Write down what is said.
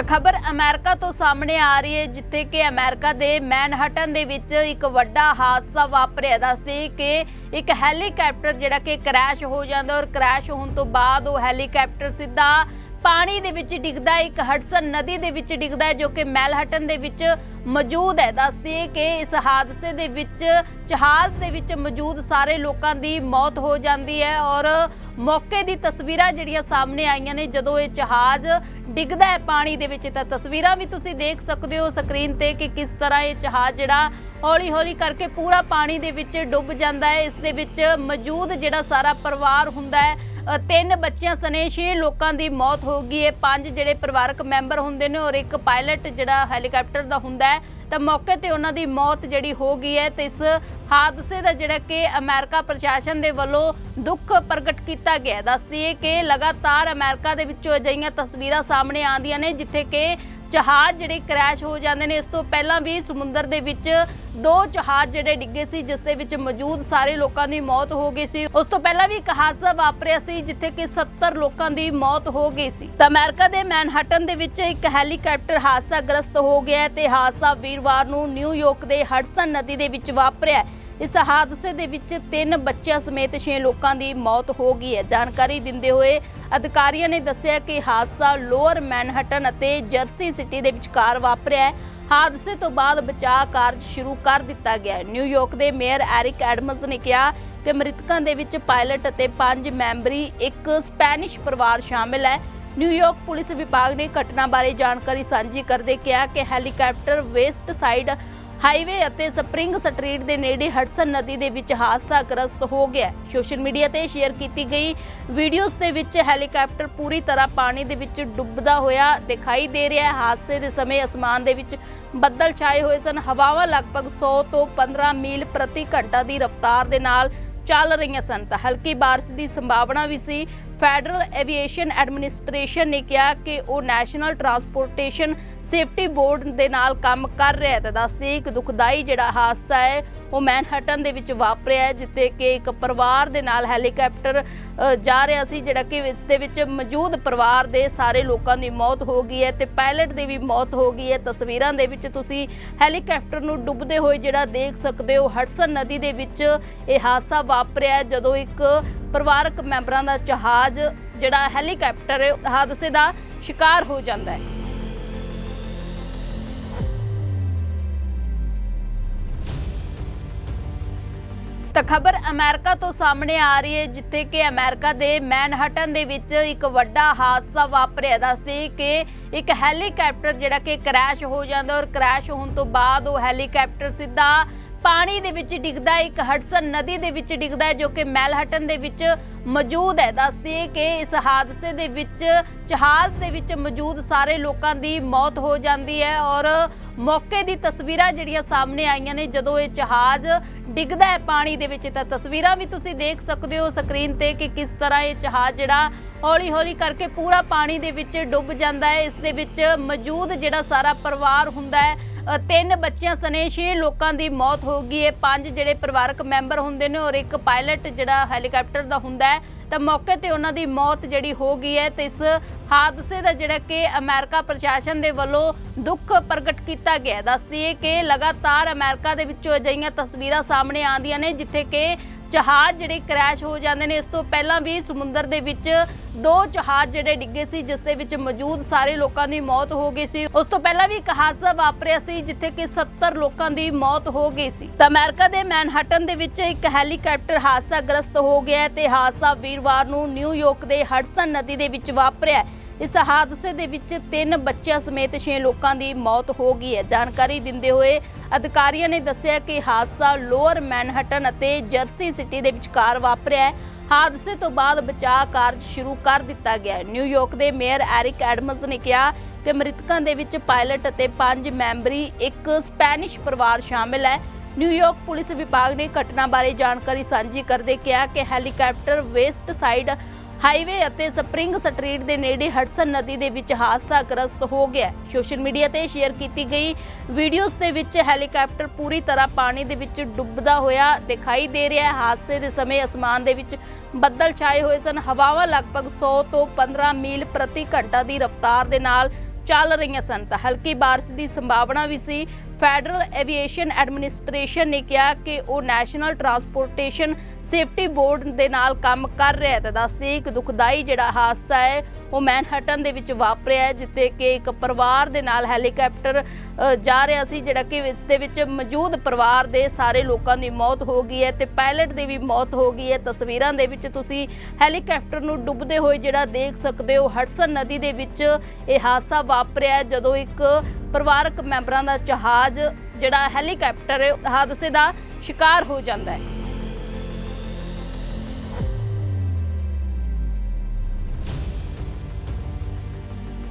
ਤਾਂ ਖਬਰ ਅਮਰੀਕਾ ਤੋਂ ਸਾਹਮਣੇ ਆ ਰਹੀ ਹੈ, ਜਿੱਥੇ ਕਿ ਅਮਰੀਕਾ ਦੇ ਮੈਨਹਟਨ ਦੇ ਵਿੱਚ ਇੱਕ ਵੱਡਾ ਹਾਦਸਾ ਵਾਪਰਿਆ। ਦੱਸਦੇ ਕਿ ਇੱਕ ਹੈਲੀਕਾਪਟਰ ਜਿਹੜਾ ਕਿ ਕ੍ਰੈਸ਼ ਹੋ ਜਾਂਦਾ ਔਰ ਕ੍ਰੈਸ਼ ਹੋਣ ਤੋਂ ਬਾਅਦ ਉਹ ਹੈਲੀਕਾਪਟਰ ਸਿੱਧਾ ਪਾਣੀ ਦੇ ਵਿੱਚ ਡਿੱਗਦਾ ਇੱਕ ਹਡਸਨ ਨਦੀ ਦੇ ਵਿੱਚ ਡਿੱਗਦਾ ਹੈ ਜੋ ਕਿ ਮੈਲਹਟਨ ਦੇ ਵਿੱਚ ਮੌਜੂਦ ਹੈ। ਦੱਸਦੀ ਹੈ ਕਿ ਇਸ ਹਾਦਸੇ ਦੇ ਵਿੱਚ, ਜਹਾਜ਼ ਦੇ ਵਿੱਚ ਮੌਜੂਦ ਸਾਰੇ ਲੋਕਾਂ ਦੀ ਮੌਤ ਹੋ ਜਾਂਦੀ ਹੈ ਔਰ ਮੌਕੇ ਦੀ ਤਸਵੀਰਾਂ ਜਿਹੜੀਆਂ ਸਾਹਮਣੇ ਆਈਆਂ ਨੇ, ਜਦੋਂ ਇਹ ਜਹਾਜ਼ ਡਿੱਗਦਾ ਹੈ ਪਾਣੀ ਦੇ ਵਿੱਚ, ਤਾਂ ਤਸਵੀਰਾਂ ਵੀ ਤੁਸੀਂ ਦੇਖ ਸਕਦੇ ਹੋ ਸਕਰੀਨ ਤੇ ਕਿ ਕਿਸ ਤਰ੍ਹਾਂ ਇਹ ਜਹਾਜ਼ ਜਿਹੜਾ ਹੌਲੀ-ਹੌਲੀ ਕਰਕੇ ਪੂਰਾ ਪਾਣੀ ਦੇ ਵਿੱਚ ਡੁੱਬ ਜਾਂਦਾ ਹੈ। ਇਸ ਦੇ ਵਿੱਚ ਮੌਜੂਦ ਜਿਹੜਾ ਸਾਰਾ ਪਰਿਵਾਰ ਹੁੰਦਾ ਹੈ ਅ, ਤਿੰਨ ਬੱਚਿਆਂ ਸਨੇ 6 ਲੋਕਾਂ ਦੀ ਮੌਤ ਹੋ ਗਈ ਹੈ ਪੰਜ ਜਿਹੜੇ ਪਰਿਵਾਰਕ ਮੈਂਬਰ ਹੁੰਦੇ ਨੇ ਔਰ ਇੱਕ ਪਾਇਲਟ ਜਿਹੜਾ ਹੈਲੀਕਾਪਟਰ ਦਾ ਹੁੰਦਾ ਹੈ ਤਾਂ ਮੌਕੇ ਤੇ ਉਹਨਾਂ ਦੀ ਮੌਤ ਜਿਹੜੀ ਹੋ ਗਈ ਹੈ ਤੇ ਇਸ ਹਾਦਸੇ ਦਾ ਜਿਹੜਾ ਕਿ ਅਮਰੀਕਾ ਪ੍ਰਸ਼ਾਸਨ ਦੇ ਵੱਲੋਂ ਦੁੱਖ ਪ੍ਰਗਟ ਕੀਤਾ ਗਿਆ ਹੈ। ਦੱਸਦੀ ਹੈ ਕਿ ਲਗਾਤਾਰ ਅਮਰੀਕਾ ਦੇ ਵਿੱਚੋਂ ਅਜਿਹੀਆਂ ਤਸਵੀਰਾਂ ਸਾਹਮਣੇ ਆਉਂਦੀਆਂ ਨੇ ਜਿੱਥੇ ਕਿ ਜਹਾਜ਼ ਜਿਹੜੇ ਕ੍ਰੈਸ਼ ਹੋ ਜਾਂਦੇ ਨੇ, ਇਸ ਤੋਂ ਪਹਿਲਾਂ ਵੀ ਸਮੁੰਦਰ ਦੇ ਵਿੱਚ ਦੋ ਜਹਾਜ਼ ਜਿਹੜੇ ਡਿੱਗੇ ਸੀ, ਜਿਸ ਦੇ ਵਿੱਚ ਮੌਜੂਦ ਸਾਰੇ ਲੋਕਾਂ ਦੀ ਮੌਤ ਹੋ ਗਈ ਸੀ। ਉਸ ਤੋਂ ਪਹਿਲਾਂ ਵੀ ਇੱਕ ਹਾਦਸਾ ਵਾਪਰਿਆ ਸੀ, ਜਿੱਥੇ ਕਿ 70 ਲੋਕਾਂ ਦੀ ਮੌਤ ਹੋ ਗਈ ਸੀ। ਤਾਂ ਅਮਰੀਕਾ ਦੇ ਮੈਨਹਟਨ ਦੇ ਵਿੱਚ ਇੱਕ ਹੈਲੀਕਾਪਟਰ ਹਾਦਸਾ ਗ੍ਰਸਤ ਹੋ ਗਿਆ ਹੈ ਤੇ ਹਾਦਸਾ ਵੀਰਵਾਰ ਨੂੰ ਨਿਊਯਾਰਕ ਦੇ ਹਡਸਨ ਨਦੀ ਦੇ ਵਿੱਚ ਵਾਪਰਿਆ ਇਸ ਹਾਦਸੇ ਦੇ ਵਿੱਚ ਤਿੰਨ ਬੱਚਿਆਂ ਸਮੇਤ 6 ਲੋਕਾਂ ਦੀ ਮੌਤ ਹੋ ਗਈ ਹੈ। ਜਾਣਕਾਰੀ ਦਿੰਦੇ ਹੋਏ ਅਧਿਕਾਰੀਆਂ ਨੇ ਦੱਸਿਆ ਕਿ ਹਾਦਸਾ ਲੋਅਰ ਮੈਨਹਟਨ ਅਤੇ ਜਰਸੀ ਸਿਟੀ ਦੇ ਵਿਚਕਾਰ ਵਾਪਰਿਆ ਹੈ। ਹਾਦਸੇ ਤੋਂ ਬਾਅਦ ਬਚਾਅ ਕਾਰਜ ਸ਼ੁਰੂ ਕਰ ਦਿੱਤਾ ਗਿਆ ਹੈ। ਨਿਊਯਾਰਕ ਦੇ ਮੇਅਰ ਐਰਿਕ ਐਡਮਸ ਨੇ ਕਿਹਾ ਕਿ ਮ੍ਰਿਤਕਾਂ ਦੇ ਵਿੱਚ ਪਾਇਲਟ ਅਤੇ ਪੰਜ ਮੈਂਬਰੀ, ਇੱਕ ਸਪੈਨਿਸ਼ ਪਰਿਵਾਰ ਸ਼ਾਮਿਲ ਹੈ। ਨਿਊਯਾਰਕ ਪੁਲਿਸ ਵਿਭਾਗ ਨੇ ਘਟਨਾ ਬਾਰੇ ਜਾਣਕਾਰੀ ਸਾਂਝੀ ਕਰਦੇ ਕਿਹਾ ਕਿ ਹੈਲੀਕਾਪਟਰ ਵੇਸਟ ਸਾਈਡ ਹਾਈਵੇ ਅਤੇ ਸਪਰਿੰਗ ਸਟਰੀਟ ਦੇ ਨੇੜੇ ਹਡਸਨ ਨਦੀ ਦੇ ਵਿੱਚ ਹਾਦਸਾਗ੍ਰਸਤ ਹੋ ਗਿਆ ਸੋਸ਼ਲ ਮੀਡੀਆ ਤੇ ਸ਼ੇਅਰ ਕੀਤੀ ਗਈ ਵੀਡੀਓਜ਼ ਦੇ ਵਿੱਚ ਹੈਲੀਕਾਪਟਰ ਪੂਰੀ ਤਰ੍ਹਾਂ ਪਾਣੀ ਦੇ ਵਿੱਚ ਡੁੱਬਦਾ ਹੋਇਆ ਦਿਖਾਈ ਦੇ ਰਿਹਾ ਹੈ। ਹਾਦਸੇ ਦੇ ਸਮੇਂ ਅਸਮਾਨ ਦੇ ਵਿੱਚ ਬੱਦਲ ਛਾਏ ਹੋਏ ਸਨ। ਹਵਾਵਾਂ ਲਗਭਗ 100 ਤੋਂ 15 ਮੀਲ ਪ੍ਰਤੀ ਘੰਟਾ ਦੀ ਰਫ਼ਤਾਰ ਦੇ ਨਾਲ ਚੱਲ ਰਹੀਆਂ ਸਨ। ਤਾਂ ਹਲਕੀ ਬਾਰਿਸ਼ ਦੀ ਸੰਭਾਵਨਾ ਵੀ ਸੀ। ਫੈਡਰਲ ਐਵੀਏਸ਼ਨ ਐਡਮਿਨਿਸਟ੍ਰੇਸ਼ਨ ਨੇ ਕਿਹਾ ਕਿ ਉਹ ਨੈਸ਼ਨਲ ਟਰਾਂਸਪੋਰਟੇਸ਼ਨ ਸੇਫਟੀ ਬੋਰਡ ਦੇ ਨਾਲ ਕੰਮ ਕਰ ਰਿਹਾ ਹੈ। ਤਾਂ ਦੱਸਦੇ ਇੱਕ ਦੁਖਦਾਈ ਜਿਹੜਾ ਹਾਦਸਾ ਹੈ, ਉਹ ਮੈਨਹਟਨ ਦੇ ਵਿੱਚ ਵਾਪਰਿਆ ਹੈ, ਜਿੱਥੇ ਕਿ ਇੱਕ ਪਰਿਵਾਰ ਦੇ ਨਾਲ ਹੈਲੀਕਾਪਟਰ ਜਾ ਰਿਹਾ ਸੀ, ਜਿਹੜਾ ਕਿ ਇਸ ਦੇ ਵਿੱਚ ਮੌਜੂਦ ਪਰਿਵਾਰ ਦੇ ਸਾਰੇ ਲੋਕਾਂ ਦੀ ਮੌਤ ਹੋ ਗਈ ਹੈ ਤੇ ਪਾਇਲਟ ਦੀ ਵੀ ਮੌਤ ਹੋ ਗਈ ਹੈ। ਤਸਵੀਰਾਂ ਦੇ ਵਿੱਚ ਤੁਸੀਂ ਹੈਲੀਕਾਪਟਰ ਨੂੰ ਡੁੱਬਦੇ ਹੋਏ ਜਿਹੜਾ ਦੇਖ ਸਕਦੇ ਹੋ, ਹਡਸਨ ਨਦੀ ਦੇ ਵਿੱਚ ਇਹ ਹਾਦਸਾ ਵਾਪਰਿਆ ਜਦੋਂ ਇੱਕ ਪਰਿਵਾਰਕ ਮੈਂਬਰਾਂ ਦਾ ਜਹਾਜ਼ ਜਿਹੜਾ ਹੈਲੀਕਾਪਟਰ ਹਾਦਸੇ ਦਾ ਸ਼ਿਕਾਰ ਹੋ ਜਾਂਦਾ ਹੈ। ਤਾਂ ਖਬਰ ਅਮਰੀਕਾ ਤੋਂ ਸਾਹਮਣੇ ਆ ਰਹੀ ਹੈ, ਜਿੱਥੇ ਕਿ ਅਮਰੀਕਾ ਦੇ ਮੈਨਹਟਨ ਦੇ ਵਿੱਚ ਇੱਕ ਵੱਡਾ ਹਾਦਸਾ ਵਾਪਰਿਆ। ਦੱਸਦੇ ਕਿ ਇੱਕ ਹੈਲੀਕਾਪਟਰ ਜਿਹੜਾ ਕਿ ਕ੍ਰੈਸ਼ ਹੋ ਜਾਂਦਾ ਔਰ ਕ੍ਰੈਸ਼ ਹੋਣ ਤੋਂ ਬਾਅਦ ਉਹ ਹੈਲੀਕਾਪਟਰ ਸਿੱਧਾ ਪਾਣੀ ਦੇ ਵਿੱਚ ਡਿੱਗਦਾ ਇੱਕ ਹਡਸਨ ਨਦੀ ਦੇ ਵਿੱਚ ਡਿੱਗਦਾ ਹੈ ਜੋ ਕਿ ਮੈਲਹਟਨ ਦੇ ਵਿੱਚ ਮੌਜੂਦ ਹੈ। ਦੱਸਦੀ ਹੈ ਕਿ ਇਸ ਹਾਦਸੇ ਦੇ ਵਿੱਚ, ਜਹਾਜ਼ ਦੇ ਵਿੱਚ ਮੌਜੂਦ ਸਾਰੇ ਲੋਕਾਂ ਦੀ ਮੌਤ ਹੋ ਜਾਂਦੀ ਹੈ ਔਰ ਮੌਕੇ ਦੀ ਤਸਵੀਰਾਂ ਜਿਹੜੀਆਂ ਸਾਹਮਣੇ ਆਈਆਂ ਨੇ, ਜਦੋਂ ਇਹ ਜਹਾਜ਼ ਡਿੱਗਦਾ ਹੈ ਪਾਣੀ ਦੇ ਵਿੱਚ, ਤਾਂ ਤਸਵੀਰਾਂ ਵੀ ਤੁਸੀਂ ਦੇਖ ਸਕਦੇ ਹੋ ਸਕਰੀਨ ਤੇ ਕਿ ਕਿਸ ਤਰ੍ਹਾਂ ਇਹ ਜਹਾਜ਼ ਜਿਹੜਾ ਹੌਲੀ-ਹੌਲੀ ਕਰਕੇ ਪੂਰਾ ਪਾਣੀ ਦੇ ਵਿੱਚ ਡੁੱਬ ਜਾਂਦਾ ਹੈ। ਇਸ ਦੇ ਵਿੱਚ ਮੌਜੂਦ ਜਿਹੜਾ ਸਾਰਾ ਪਰਿਵਾਰ ਹੁੰਦਾ ਹੈ ਤਿੰਨ ਬੱਚਿਆਂ ਸਨੇ 6 ਲੋਕਾਂ ਦੀ ਮੌਤ ਹੋ ਗਈ ਹੈ ਪੰਜ ਜਿਹੜੇ ਪਰਿਵਾਰਕ ਮੈਂਬਰ ਹੁੰਦੇ ਨੇ ਔਰ ਇੱਕ ਪਾਇਲਟ ਜਿਹੜਾ ਹੈਲੀਕਾਪਟਰ ਦਾ ਹੁੰਦਾ ਹੈ ਤਾਂ ਮੌਕੇ ਤੇ ਉਹਨਾਂ ਦੀ ਮੌਤ ਜਿਹੜੀ ਹੋ ਗਈ ਹੈ ਤੇ ਇਸ ਹਾਦਸੇ ਦਾ ਜਿਹੜਾ ਕਿ ਅਮਰੀਕਾ ਪ੍ਰਸ਼ਾਸਨ ਦੇ ਵੱਲੋਂ ਦੁੱਖ ਪ੍ਰਗਟ ਕੀਤਾ ਗਿਆ ਹੈ। ਦੱਸਦੀ ਹੈ ਕਿ ਲਗਾਤਾਰ ਅਮਰੀਕਾ ਦੇ ਵਿੱਚੋਂ ਅਜਿਹੀਆਂ ਤਸਵੀਰਾਂ ਸਾਹਮਣੇ ਆਉਂਦੀਆਂ ਨੇ, ਜਿੱਥੇ ਕਿ ਜਹਾਜ਼ ਜਿਹੜੇ ਕ੍ਰੈਸ਼ ਹੋ ਜਾਂਦੇ ਨੇ, ਇਸ ਤੋਂ ਪਹਿਲਾਂ ਵੀ ਸਮੁੰਦਰ ਦੇ ਵਿੱਚ ਦੋ ਜਹਾਜ਼ ਜਿਹੜੇ ਡਿੱਗੇ ਸੀ, ਜਿਸ ਦੇ ਵਿੱਚ ਮੌਜੂਦ ਸਾਰੇ ਲੋਕਾਂ ਦੀ ਮੌਤ ਹੋ ਗਈ ਸੀ। ਉਸ ਤੋਂ ਪਹਿਲਾਂ ਵੀ ਇੱਕ ਹਾਦਸਾ ਵਾਪਰਿਆ ਸੀ, ਜਿੱਥੇ ਕਿ 70 ਲੋਕਾਂ ਦੀ ਮੌਤ ਹੋ ਗਈ ਸੀ। ਤਾਂ ਅਮਰੀਕਾ ਦੇ ਮੈਨਹਟਨ ਦੇ ਵਿੱਚ ਇੱਕ ਹੈਲੀਕਾਪਟਰ ਹਾਦਸਾ ਗ੍ਰਸਤ ਹੋ ਗਿਆ ਹੈ ਤੇ ਹਾਦਸਾ ਵੀਰਵਾਰ ਨੂੰ ਨਿਊਯਾਰਕ ਦੇ ਹਡਸਨ ਨਦੀ ਦੇ ਵਿੱਚ ਵਾਪਰਿਆ ਇਸ ਹਾਦਸੇ ਦੇ ਵਿੱਚ ਤਿੰਨ ਬੱਚਿਆਂ ਸਮੇਤ 6 ਲੋਕਾਂ ਦੀ ਮੌਤ ਹੋ ਗਈ ਹੈ। ਜਾਣਕਾਰੀ ਦਿੰਦੇ ਹੋਏ ਅਧਿਕਾਰੀਆਂ ਨੇ ਦੱਸਿਆ ਕਿ ਹਾਦਸਾ ਲੋਅਰ ਮੈਨਹਟਨ ਅਤੇ ਜਰਸੀ ਸਿਟੀ ਦੇ ਵਿਚਕਾਰ ਵਾਪਰਿਆ ਹੈ। ਹਾਦਸੇ ਤੋਂ ਬਾਅਦ ਬਚਾਅ ਕਾਰਜ ਸ਼ੁਰੂ ਕਰ ਦਿੱਤਾ ਗਿਆ ਹੈ। ਨਿਊਯਾਰਕ ਦੇ ਮੇਅਰ ਐਰਿਕ ਐਡਮਸ ਨੇ ਕਿਹਾ ਕਿ ਮ੍ਰਿਤਕਾਂ ਦੇ ਵਿੱਚ ਪਾਇਲਟ ਅਤੇ ਪੰਜ ਮੈਂਬਰੀ, ਇੱਕ ਸਪੈਨਿਸ਼ ਪਰਿਵਾਰ ਸ਼ਾਮਿਲ ਹੈ। ਨਿਊਯਾਰਕ ਪੁਲਿਸ ਵਿਭਾਗ ਨੇ ਘਟਨਾ ਬਾਰੇ ਜਾਣਕਾਰੀ ਸਾਂਝੀ ਕਰਦੇ ਕਿਹਾ ਕਿ ਹੈਲੀਕਾਪਟਰ ਵੇਸਟ ਸਾਈਡ ਹਾਈਵੇ ਅਤੇ ਸਪਰਿੰਗ ਸਟਰੀਟ ਦੇ ਨੇੜੇ ਹਡਸਨ ਨਦੀ ਦੇ ਵਿੱਚ ਹਾਦਸਾਗ੍ਰਸਤ ਹੋ ਗਿਆ ਸੋਸ਼ਲ ਮੀਡੀਆ ਤੇ ਸ਼ੇਅਰ ਕੀਤੀ ਗਈ ਵੀਡੀਓਜ਼ ਦੇ ਵਿੱਚ ਹੈਲੀਕਾਪਟਰ ਪੂਰੀ ਤਰ੍ਹਾਂ ਪਾਣੀ ਦੇ ਵਿੱਚ ਡੁੱਬਦਾ ਹੋਇਆ ਦਿਖਾਈ ਦੇ ਰਿਹਾ ਹੈ। ਹਾਦਸੇ ਦੇ ਸਮੇਂ ਅਸਮਾਨ ਦੇ ਵਿੱਚ ਬੱਦਲ ਛਾਏ ਹੋਏ ਸਨ। ਹਵਾਵਾਂ ਲਗਭਗ 100 ਤੋਂ 15 ਮੀਲ ਪ੍ਰਤੀ ਘੰਟਾ ਦੀ ਰਫ਼ਤਾਰ ਦੇ ਨਾਲ ਚੱਲ ਰਹੀਆਂ ਸਨ। ਤਾਂ ਹਲਕੀ ਬਾਰਿਸ਼ ਦੀ ਸੰਭਾਵਨਾ ਵੀ ਸੀ। ਫੈਡਰਲ ਐਵੀਏਸ਼ਨ ਐਡਮਿਨਿਸਟ੍ਰੇਸ਼ਨ ਨੇ ਕਿਹਾ ਕਿ ਉਹ ਨੈਸ਼ਨਲ ਟਰਾਂਸਪੋਰਟੇਸ਼ਨ ਸੇਫਟੀ ਬੋਰਡ ਦੇ ਨਾਲ ਕੰਮ ਕਰ ਰਿਹਾ ਹੈ। ਤਾਂ ਦੱਸਦੇ ਇੱਕ ਦੁਖਦਾਈ ਜਿਹੜਾ ਹਾਦਸਾ ਹੈ, ਉਹ ਮੈਨਹਟਨ ਦੇ ਵਿੱਚ ਵਾਪਰਿਆ ਹੈ, ਜਿੱਥੇ ਕਿ ਇੱਕ ਪਰਿਵਾਰ ਦੇ ਨਾਲ ਹੈਲੀਕਾਪਟਰ ਜਾ ਰਿਹਾ ਸੀ, ਜਿਹੜਾ ਕਿ ਇਸ ਦੇ ਵਿੱਚ ਮੌਜੂਦ ਪਰਿਵਾਰ ਦੇ ਸਾਰੇ ਲੋਕਾਂ ਦੀ ਮੌਤ ਹੋ ਗਈ ਹੈ ਤੇ ਪਾਇਲਟ ਦੀ ਵੀ ਮੌਤ ਹੋ ਗਈ ਹੈ। ਤਸਵੀਰਾਂ ਦੇ ਵਿੱਚ ਤੁਸੀਂ ਹੈਲੀਕਾਪਟਰ ਨੂੰ ਡੁੱਬਦੇ ਹੋਏ ਜਿਹੜਾ ਦੇਖ ਸਕਦੇ ਹੋ, ਹਡਸਨ ਨਦੀ ਦੇ ਵਿੱਚ ਇਹ ਹਾਦਸਾ ਵਾਪਰਿਆ ਜਦੋਂ ਇੱਕ ਪਰਿਵਾਰਕ ਮੈਂਬਰਾਂ ਦਾ ਜਹਾਜ਼ ਜਿਹੜਾ ਹੈਲੀਕਾਪਟਰ ਹਾਦਸੇ ਦਾ ਸ਼ਿਕਾਰ ਹੋ ਜਾਂਦਾ ਹੈ।